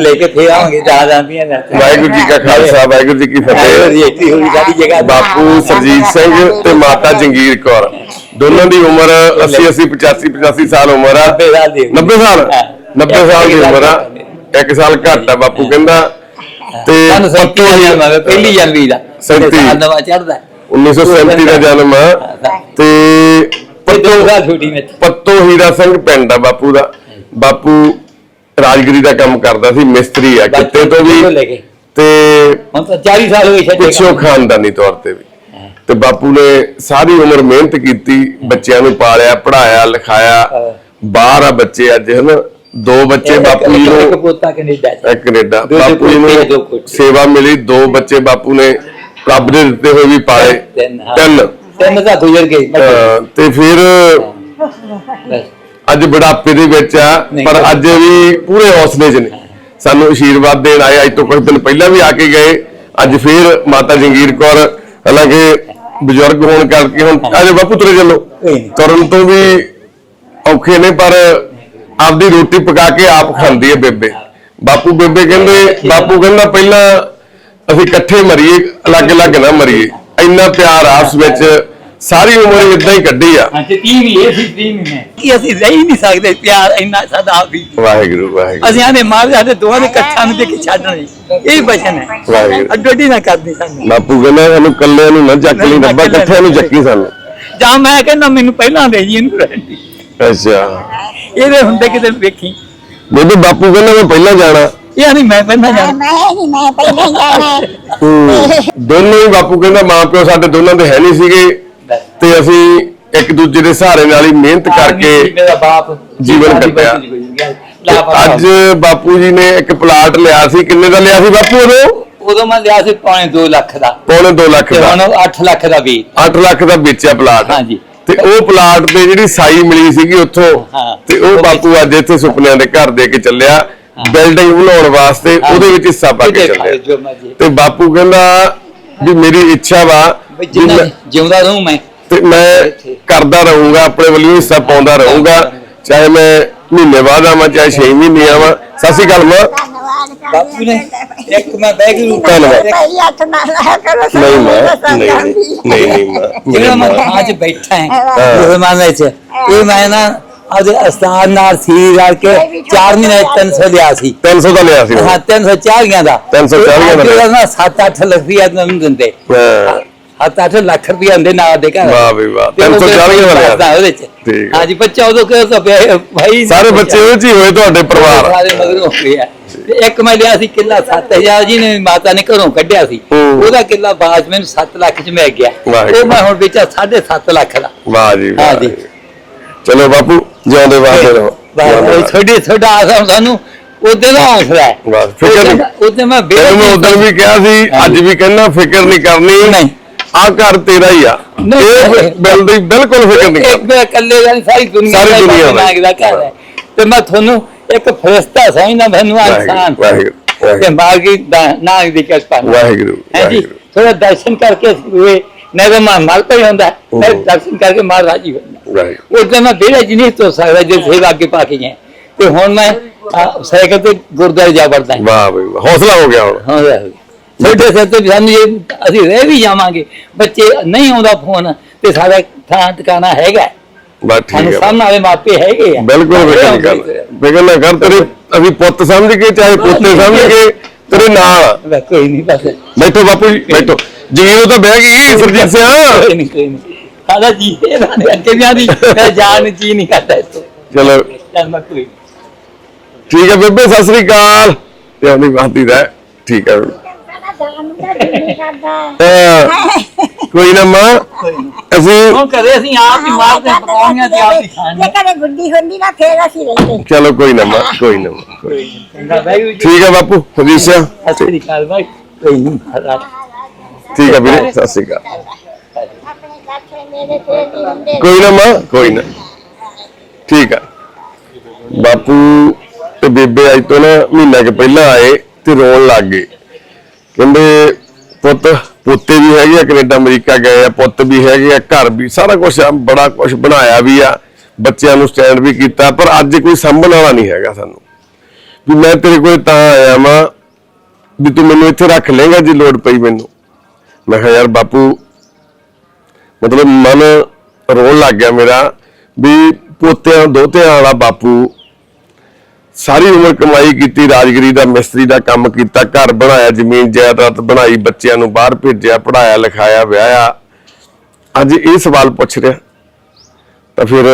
ਲੈ ਕੇ ਫੇਰ ਆਵਾਂਗੇ ਜਾ ਜਾਂਦੀਆਂ ਨੇ ਵਾਹਿਗੁਰੂ ਜੀ ਕਾ ਖਾਲਸਾ ਵਾਹਿਗੁਰੂ ਜੀ ਕੀ ਵਾਹਿਗੁਰੂ ਜੀ ਫਤਿਹ। ਇੱਥੇ ਹੋਈ ਸਾਡੀ ਜਗ੍ਹਾ ਬਾਪੂ ਸਰਜੀਤ ਸਿੰਘ ਤੇ ਮਾਤਾ ਜੰਗੀਰ ਕੌਰ। ਦੋਨਾਂ ਦੀ ਉਮਰ 80 80 85 85 ਸਾਲ ਉਮਰ ਆ। 90 ਸਾਲ ਦੀ 90 ਸਾਲ? ਹਾਂ। 90 ਸਾਲ ਦੀ ਉਮਰ ਆ। ਇੱਕ ਸਾਲ ਘੱਟ ਆ ਬਾਪੂ ਕਹਿੰਦਾ। ਤੇ ਪਹਿਲੀ ਜਨਵਰੀ ਦਾ। ਸੈਂਤੀ। ਸਾਲ ਨਵਾਂ ਚੜਦਾ 1937 ਦਾ ਜਨਮ ਆ। ਤੇ ਦੋ ਪੱਤੋ ਸਾਲ ਛੋਟੀ ਵਿੱਚ। ਪੱਤੋ ਹੀਰਾ ਸਿੰਘ ਪਿੰਡ ਆ ਬਾਪੂ ਦਾ। ਬਾਪੂ ਰਾਜਗਰੀ ਦਾ ਕੰਮ ਕਰਦਾ ਸੀ ਮਿਸਤਰੀ ਆ। ਕਿਤੇ ਤੋਂ ਲੈ ਵੀ ਕੇ ਤੇ ਹੁਣ ਤਾਂ 40 ਸਾਲ ਹੋ ਗਏ ਛੱਡੇ ਪਿੱਛੋਂ ਖਾਨਦਾਨੀ ਤੌਰ ਤੇ ਵੀ। ਤੇ ਬਾਪੂ ਨੇ ਸਾਰੀ ਉਮਰ ਮਿਹਨਤ ਕੀਤੀ ਬੱਚਿਆਂ ਨੂੰ ਪਾਲਿਆ ਪੜਾਇਆ ਲਿਖਾਇਆ। ਬਾਹਰ ਆ ਬੱਚੇ ਅੱਜ ਹਨ? ਦੋ ਬੱਚੇ ਬਾਪੂ ਜੀ ਨੂੰ ਪੋਤਾ ਕੈਨੇਡਾ ਚ। ਇੱਕ ਕੈਨੇਡਾ। ਦੋ- ਦੋ ਬਾਪੂ ਜੀ ਪੋਤੇ, ਦੋ ਨੂੰ ਪੋਤੇ। ਸੇਵਾ ਮਿਲੀ ਦੋ ਬੱਚੇ ਬਾਪੂ ਨੇ ਰੱਬ ਦੇ ਦਿੱਤੇ ਹੋਏ ਵੀ ਪਾਲੇ। ਤਿੰਨ, ਹਾਂ। ਤਿੰਨ। ਤਿੰਨ ਤਾਂ ਗੁਜ਼ਰ ਗਏ ਅਹ ਤੇ ਫਿਰ। ਅੱਜ ਬੁਢਾਪੇ ਦੇ ਵਿੱਚ ਆ। ਪਰ ਅੱਜ ਵੀ ਪੂਰੇ ਹੌਸਲੇ 'ਚ ਨੇ ਸਾਨੂੰ ਆਸ਼ੀਰਵਾਦ ਦੇਣ ਆਏ ਅੱਜ ਤੋਂ ਕੁਝ ਦਿਨ ਪਹਿਲਾਂ ਵੀ ਆ ਕੇ ਗਏ ਅੱਜ ਫਿਰ ਮਾਤਾ ਜੰਗੀਰ ਕੌਰ ਹਾਲਾਂਕਿ ਬਜ਼ੁਰਗ ਹੋਣ ਕਰਕੇ ਹੁਣ ਅਜੇ ਬਾਪੂ ਤੁਰੇ ਚੱਲੋ ਕੋਈ ਨਹੀਂ। ਤੁਰਨ ਤੋਂ ਵੀ ਔਖੇ ਨੇ ਪਰ ਆਪਦੀ ਰੋਟੀ ਪਕਾ ਕੇ ਆਪ ਖਾਂਦੀ ਹੈ ਬੇਬੇ ਬਾਪੂ ਬੇਬੇ ਕਹਿੰਦੇ ਬਾਪੂ ਕਹਿੰਦਾ ਪਹਿਲਾਂ ਅਸੀਂ ਇਕੱਠੇ ਮਰੀਏ ਅਲੱਗ-ਅਲੱਗ ਨਾ ਮਰੀਏ ਇੰਨਾ ਪਿਆਰ ਆਪਸ ਵਿੱਚ ਸਾਰੀ ਉਮਰ ਇਦਾਂ ਹੀ ਕੱਢੀ ਆ। ਤੇ 30 ਵੀ ਇਹ ਸੀ 30 ਮਹੀਨੇ ਕਿ ਅਸੀਂ ਰਹਿ ਹੀ ਨਹੀਂ ਸਕਦੇ ਪਿਆਰ ਇੰਨਾ ਸਾਡਾ ਆਪ ਵੀ। ਵਾਹਿਗੁਰੂ ਵਾਹਿਗੁਰੂ। ਅਸੀਂ ਆਨੇ ਮਾਰ ਸਾਡੇ ਦੋਹਾਂ ਦੇ ਇਕੱਠਾ ਨੂੰ ਦੇ ਕੇ ਛੱਡਣਾ ਜੀ ਇਹ ਬਚਨ ਹੈ। ਵਾਹਿਗੁਰੂ। ਅੱਡੋ ਅੱਡੀ ਨਾ ਕਰਦੀ ਸਾਨੂੰ। ਬਾਪੂ ਕਹਿੰਦਾ ਸਾਨੂੰ ਕੱਲਿਆਂ ਨੂੰ ਨਾ ਚੱਕ ਲਈ ਡੱਬਾ ਇਕੱਠਿਆਂ ਨੂੰ ਚੱਕੀ ਸਾਨੂੰ। ਜਾਂ ਮੈਂ ਕਹਿੰਦਾ ਮੈਨੂੰ ਪਹਿਲਾਂ ਦੇ ਜੀ ਇਹਨੂੰ ਰਹਿਣ ਦੀ। ਅੱਛਾ। ਇਹਦੇ ਹੁੰਦੇ ਕਿਤੇ ਵੇਖੀ। ਬੇਬੇ ਬਾਪੂ ਕਹਿੰਦਾ ਮੈਂ ਪਹਿਲਾਂ ਜਾਣਾ। ਇਹ ਨਹੀਂ ਮੈਂ ਪਹਿਲਾਂ ਜਾਣਾ। ਮੈਂ ਨਹੀਂ ਮੈਂ ਪਹਿਲੇ ਜਾਣਾ। ਦੋਨੋਂ ਹੀ ਬਾਪੂ ਕਹਿੰਦਾ ਮਾਂ ਪਿਓ ਸਾਡੇ ਦੋਨਾਂ ਦੇ ਹੈ ਨਹੀਂ ਸੀਗੇ ਤੇ ਅਸੀਂ ਇੱਕ ਦੂਜੇ ਦੇ ਸਹਾਰੇ ਨਾਲ ਹੀ ਮਿਹਨਤ ਕਰਕੇ ਮੇਰਾ ਬਾਪ ਜੀਵਨ ਕੱਟਿਆ। ਅੱਜ ਬਾਪੂ ਜੀ ਨੇ ਇੱਕ ਪਲਾਟ ਲਿਆ ਸੀ। ਕਿੰਨੇ ਦਾ ਲਿਆ ਸੀ ਬਾਪੂ ਉਦੋਂ? ਉਦੋਂ ਮੈਂ ਲਿਆ ਸੀ ਪੌਣੇ 2 ਲੱਖ ਦਾ। ਪੌਣੇ 2 ਲੱਖ ਦਾ। ਹੁਣ 8 ਲੱਖ ਦਾ ਵੀ। 8 ਲੱਖ ਦਾ ਵੇਚਿਆ ਪਲਾਟ। ਹਾਂਜੀ। ਤੇ ਉਹ ਪਲਾਟ ਤੇ ਜਿਹੜੀ ਸਾਈ ਮਿਲੀ ਸੀਗੀ ਉੱਥੋਂ। ਤੇ ਉਹ ਬਾਪੂ ਅੱਜ ਇੱਥੇ ਸੁਪਨਿਆਂ ਦੇ ਘਰ ਦੇ ਕੇ ਚੱਲਿਆ। ਬਿਲਡਿੰਗ ਬਣਾਉਣ ਵਾਸਤੇ ਉਹਦੇ ਵਿੱਚ ਹਿੱਸਾ ਪਾ ਕੇ ਮਰਜ਼ੀ। ਤੇ ਬਾਪੂ ਕਹਿੰਦਾ ਵੀ ਮੇਰੀ ਇੱਛਾ ਵਾ ਜਿਉਂਦਾ ਰਹੂੰ ਮੈਂ। ਤੇ ਮੈਂ ਕਰਦਾ ਰਹੂੰਗਾ ਆਪਣੇ ਵੱਲੋਂ ਹਿੱਸਾ ਪਾਉਂਦਾ ਰਹੂੰਗਾ। ਚਾਹੇ ਮੈਂ ਮਹੀਨੇ ਬਾਅਦ ਆਵਾਂ ਚਾਹੇ 6 ਮਹੀਨੇ ਆਵਾਂ। ਸਤਿ ਸ਼੍ਰੀ ਅਕਾਲ ਮਾਂ। ਬਾਪੂ ਨੇ ਇੱਕ ਮੈਂ ਬਹਿ ਗਈ ਧੰਨਵਾਦ। ਪਹਿਲੀ ਹੱਥ ਨਾਲ ਲਾਇਆ ਕਰੋ ਨਹੀਂ ਮਾਂ ਨਹੀਂ ਨਹੀਂ ਮਾਂ। ਜਿਹੜਾ 'ਚ ਬੈਠਾ ਹਾਂ ਵਿੱਚ ਇਹ ਮੈਂ ਨਾ ਅੱਜ ਅਸਥਾਨ ਨਾਲ ਸੀ ਰਲ ਕੇ 4 ਮਹੀਨੇ 300 ਲਿਆ ਸੀ। 300 ਦਾ ਲਿਆ ਸੀ। ਹਾਂ 340 ਦਾ। 340 ਦਾ ਉਹਦਾ ਨਾ 7-8 ਲੱਖ ਰੁਪਇਆ ਮੈਨੂੰ ਦਿੰਦੇ। ਹਾਂ। 7-8 ਲੱਖ ਰੁਪਇਆ ਹੁੰਦੇ ਨਾਲ ਦੇ ਘਰ। ਵਾਹ ਵੀ ਵਾਹ ਤੇ ਉਹ 340 ਦਾ ਲਿਆ। ਉਹਦੇ ਚ। ਠੀਕ ਹੈ। ਹਾਂਜੀ ਬੱਚਾ ਉਦੋਂ ਕਿਹਾ ਤਾਂ ਪਿਆ ਭਾਈ ਸਾਰੇ ਬੱਚੇ ਉਹ ਹੀ ਹੋਏ ਤੁਹਾਡੇ ਪਰਿਵਾਰ। ਸਾਰੇ ਮਗਰ ਹੋ ਗਏ ਆ। ਤੇ ਇੱਕ ਮੈਂ ਲਿਆ ਸੀ ਕਿੱਲਾ 7000 ਜੀ ਨੇ ਮਾਤਾ ਨੇ ਘਰੋਂ ਕੱਢਿਆ ਸੀ। ਉਹਦਾ ਕਿੱਲਾ ਬਾਅਦ ਮੈਨੂੰ 7 ਲੱਖ ਚ ਮਿਲ ਗਿਆ। ਉਹ ਮੈਂ ਹੁਣ ਵੇਚਿਆ 7.5 ਲੱਖ ਦਾ। ਵਾਹ ਜੀ ਵਾਹ ਹਾਂਜੀ। ਚਲੋ ਬਾਪੂ ਜਿਉਂਦੇ ਵਾਸਤੇ ਰਹੋ ਬਸ ਛੋਟਾ ਆਸਾ ਸਾਨੂੰ ਉਹਦੇ ਦਾ ਹੌਸਲਾ ਹੈ ਬਸ, ਫਿਕਰ। ਉਹਦੇ ਮੈਂ ਤੈਨੂੰ ਮੈਂ ਉਦੋਂ ਵੀ ਕਿਹਾ ਸੀ ਅੱਜ ਵੀ ਕਹਿੰਦਾ ਫਿਕਰ ਨਹੀਂ ਕਰਨੀ ਨਹੀਂ। ਆ ਘਰ ਤੇਰਾ ਹੀ ਆ। ਇਹ ਬਿਲ ਦੀ ਬਿਲਕੁਲ ਫਿਕਰ ਨਹੀਂ ਇੱਕ ਇਕੱਲੇ ਦਾ ਸਾਰੀ ਦੁਨੀਆ ਦਾ ਦੁਨੀਆ ਦਾ। ਦਾ ਘਰ ਹੈ ਤੇ ਮੈਂ ਤੁਹਾਨੂੰ ਇੱਕ ਫਰਿਸ਼ਤਾ ਸਮਝਦਾ ਮੈਨੂੰ ਇਨਸਾਨ ਵਾਹਿਗੁਰੂ। ਤੇ ਮਾਰਗੀ ਨਾਗ ਦੀ ਕਿਰਪਾ। ਵਾਹਿਗੁਰੂ ਹੈ ਜੀ ਵਾਹਿਗੁਰੂ ਥੋੜਾ ਦਰਸ਼ਨ ਕਰਕੇ ਹੋਏ ਨਹੀਂ ਤਾਂ ਮੈਂ ਮਲ ਪਈ ਹੁੰਦਾ। ਮੈਂ ਹੂੰ। ਦਰਸ਼ਨ ਕਰਕੇ ਮਾਰ ਰਾਜੀ ਹੁੰਦਾ ਦਿਨ ਮੈਂ ਵਿਹੜੇ 'ਚ ਨਹੀਂ ਤੋਂ ਸਕਦਾ ਜੇ ਸੇਵਾ ਅੱਗੇ ਪਾ ਕੇ ਗਏ। ਤੇ ਹੁਣ ਮੈਂ ਸਾਈਕਲ ਤੇ ਗੁਰਦੁਆਰੇ ਜਾ ਵੜਦਾ। ਹਾਂ ਵਾਹ ਬਈ ਵਾਹ। ਹੌਸਲਾ ਹੋ ਗਿਆ ਹੁਣ। ਹਾਂ ਛੋਟੇ ਸਿਰ ਤੇ ਸਾਨੂੰ ਜੇ ਅਸੀਂ ਰਹਿ ਵੀ ਜਾਵਾਂਗੇ। ਬੱਚੇ ਨਹੀਂ ਆਉਂਦਾ ਫੋਨ ਤੇ ਸਾਡਾ ਥਾਂ ਟਿਕਾਣਾ ਹੈਗਾ। ਬਸ ਠੀਕ ਹੈ। ਸਾਹਮਣੇ ਵਾਲੇ ਮਾਪੇ ਹੈਗੇ ਆ। ਬਿਲਕੁਲ ਕਰਨਾ ਫਿਕਰ ਨਾ ਕਰ ਤੇਰੇ ਅਸੀਂ ਪੁੱਤ ਸਮਝ ਕੇ ਚਾਹੇ ਪੋਤੇ ਸਮਝ ਕੇ ਤੇਰੇ ਨਾਲ ਕੋਈ ਨਹੀਂ ਬਸ। ਬੈਠੋ ਬਾਪੂ ਜੀ ਬੈਠੋ। ਜੀਰੋ ਤਾਂ ਬਹਿ ਗਈ ਸਰਜੀਤ ਸਿੰਘ ਕੋਈ ਨਹੀਂ ਕੋਈ ਨਹੀਂ। ਸਾਡਾ ਜੀ ਇਹਦਾ ਨੇ ਅੱਗੇ ਵੀ ਆਦੀ ਮੈਂ ਜਾਣ ਜੀ ਨਹੀਂ ਕਰਦਾ ਇਸ ਤੋਂ ਚਲੋ। ਚੱਲ ਮੈਂ ਕੋਈ ਠੀਕ ਹੈ ਬੇਬੇ ਸਤਿ ਸ੍ਰੀ ਅਕਾਲ। ਤੇ ਆਪਣੀ ਬਾਤੀ ਦਾ ਠੀਕ ਹੈ। ਤਾਂ ਕੋਈ ਨਾ ਮਾਂ ਅਸੀਂ ਹੁਣ ਕਰੇ ਅਸੀਂ ਆਪ ਹੀ ਮਾਰਦੇ ਹਾਂ, ਪਕਾਉਣੀਆਂ ਤੇ ਆਪ ਹੀ ਖਾਣੀਆਂ। ਜੇ ਕਦੇ ਗੁੱਡੀ ਹੁੰਦੀ ਨਾ ਫੇਰ ਅਸੀਂ ਰਹਿੰਦੇ। ਚਲੋ ਕੋਈ ਨਾ ਮਾਂ ਕੋਈ ਨਾ ਮਾਂ, ਕੋਈ ਚੰਗਾ ਜੀ। ਠੀਕ ਹੈ ਬਾਪੂ ਹਜੀਤ ਸਿੰਘ। ਸਤਿ ਸ੍ਰੀ ਅਕਾਲ ਭਾਈ ਕੋਈ ਨਹੀਂ ਮਹਾਰਾਜ ਠੀਕ ਆ ਵੀਰੇ, ਸਤਿ ਸ੍ਰੀ ਅਕਾਲ। ਆਪਣੇ ਚਾਚੇ ਮੇਰੇ ਫੇਰ ਨਹੀਂ ਹੁੰਦੇ ਕੋਈ ਨਾ ਮਾਂ, ਕੋਈ ਨਾ। ਠੀਕ ਆ। ਬਾਪੂ ਤੇ ਬੇਬੇ ਅੱਜ ਤੋਂ ਨਾ ਮਹੀਨਾ ਕੇ ਪਹਿਲਾਂ ਆਏ ਤੇ ਰੋਣ ਲੱਗ ਗਏ। ਕਹਿੰਦੇ, ਪੁੱਤ, ਪੁੱਤੇ ਵੀ ਹੈਗੇ ਆ, ਕੈਨੇਡਾ, ਅਮਰੀਕਾ ਗਏ ਆ, ਪੁੱਤ ਵੀ ਹੈਗੇ ਆ, ਘਰ ਵੀ ਸਾਰਾ ਕੁਝ ਬੜਾ ਕੁਝ ਬਣਾਇਆ ਵੀ ਆ, ਬੱਚਿਆਂ ਨੂੰ ਸਟੈਂਡ ਵੀ ਕੀਤਾ, ਪਰ ਅੱਜ ਕੋਈ ਸੰਭਣ ਵਾਲਾ ਨਹੀਂ ਹੈਗਾ ਸਾਨੂੰ। ਵੀ ਮੈਂ ਤੇਰੇ ਕੋਲ ਤਾਂ ਆਇਆ ਵਾਂ, ਵੀ ਤੂੰ ਮੈਨੂੰ ਇੱਥੇ ਰੱਖ ਲੇਗਾ ਜੇ ਲੋੜ ਪਈ ਮੈਨੂੰ। ਮੈਂ ਕਿਹਾ ਯਾਰ ਬਾਪੂ, ਮਤਲਬ ਮਨ ਰੋਣ ਲੱਗ ਗਿਆ ਮੇਰਾ ਵੀ ਪੋਤਿਆਂ, ਦੋਤਿਆਂ ਵਾਲਾ ਬਾਪੂ ਸਾਰੀ ਉਮਰ ਕਮਾਈ ਕੀਤੀ, ਰਾਜਗਰੀ ਦਾ, ਮਿਸਤਰੀ ਦਾ ਕੰਮ ਕੀਤਾ, ਘਰ ਬਣਾਇਆ, ਜ਼ਮੀਨ ਜਾਇਦਾਦ ਬਣਾਈ, ਬੱਚਿਆਂ ਨੂੰ ਬਾਹਰ ਭੇਜਿਆ ਪੜਾਇਆ ਲਿਖਾਇਆ, ਵਿਆਹਿਆ। ਅੱਜ ਇਹ ਸਵਾਲ ਪੁੱਛ ਰਿਹਾ। ਤਾਂ ਫਿਰ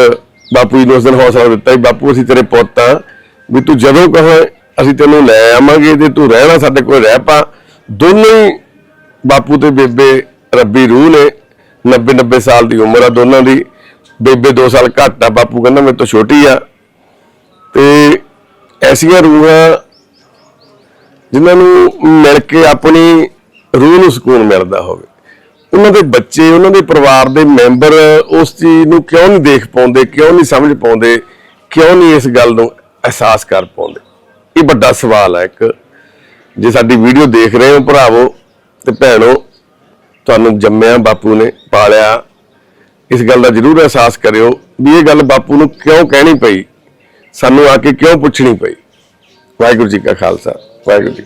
ਬਾਪੂ ਜੀ ਨੇ ਉਸ ਦਿਨ ਹੌਸਲਾ ਦਿੱਤਾ ਵੀ ਬਾਪੂ, ਅਸੀਂ ਤੇਰੇ ਪੁੱਤ ਆ ਵੀ ਤੂੰ ਜਦੋਂ ਕਹੇ, ਅਸੀਂ ਤੈਨੂੰ ਲੈ ਆਵਾਂਗੇ ਤੇ ਤੂੰ ਰਹਿਣਾ ਸਾਡੇ ਕੋਲ, ਰਹਿ ਪਾ। ਦੋਨੋਂ ਹੀ ਬਾਪੂ ਤੇ ਬੇਬੇ ਰੱਬੀ ਰੂਹ ਨੇ 90 90 ਸਾਲ ਦੀ ਉਮਰ ਆ ਦੋਨਾਂ ਦੀ। ਬੇਬੇ 2 ਸਾਲ ਘੱਟ ਆ, ਬਾਪੂ ਕਹਿੰਦਾ ਮੇਰੇ ਤੋਂ ਛੋਟੀ ਆ। ਤੇ ਐਸੀਆਂ ਰੂਹਾਂ ਜਿਨ੍ਹਾਂ ਨੂੰ ਮਿਲ ਕੇ ਆਪਣੀ ਰੂਹ ਨੂੰ ਸਕੂਨ ਮਿਲਦਾ ਹੋਵੇ। ਉਹਨਾਂ ਦੇ ਬੱਚੇ, ਉਹਨਾਂ ਦੇ ਪਰਿਵਾਰ ਦੇ ਮੈਂਬਰ ਉਸ ਚੀਜ਼ ਨੂੰ ਕਿਉਂ ਨਹੀਂ ਦੇਖ ਪਾਉਂਦੇ, ਕਿਉਂ ਨਹੀਂ ਸਮਝ ਪਾਉਂਦੇ, ਕਿਉਂ ਨਹੀਂ ਇਸ ਗੱਲ ਨੂੰ ਅਹਿਸਾਸ ਕਰ ਪਾਉਂਦੇ? ਇਹ ਵੱਡਾ ਸਵਾਲ ਹੈ ਇੱਕ। ਜੇ ਸਾਡੀ ਵੀਡੀਓ ਦੇਖ ਰਹੇ ਹੋ ਭਰਾਵੋ ਤੇ ਭੈਣੋ, ਤੁਹਾਨੂੰ ਜੰਮਿਆ ਬਾਪੂ ਨੇ ਪਾਲਿਆ। ਇਸ ਗੱਲ ਦਾ ਜ਼ਰੂਰ ਅਹਿਸਾਸ ਕਰਿਓ ਵੀ ਇਹ ਗੱਲ ਬਾਪੂ ਨੂੰ ਕਿਉਂ ਕਹਿਣੀ ਪਈ? ਸਾਨੂੰ ਆ ਕੇ ਕਿਉਂ ਪੁੱਛਣੀ ਪਈ? ਵਾਹਿਗੁਰੂ ਜੀ ਕਾ ਖਾਲਸਾ, ਵਾਹਿਗੁਰੂ ਜੀ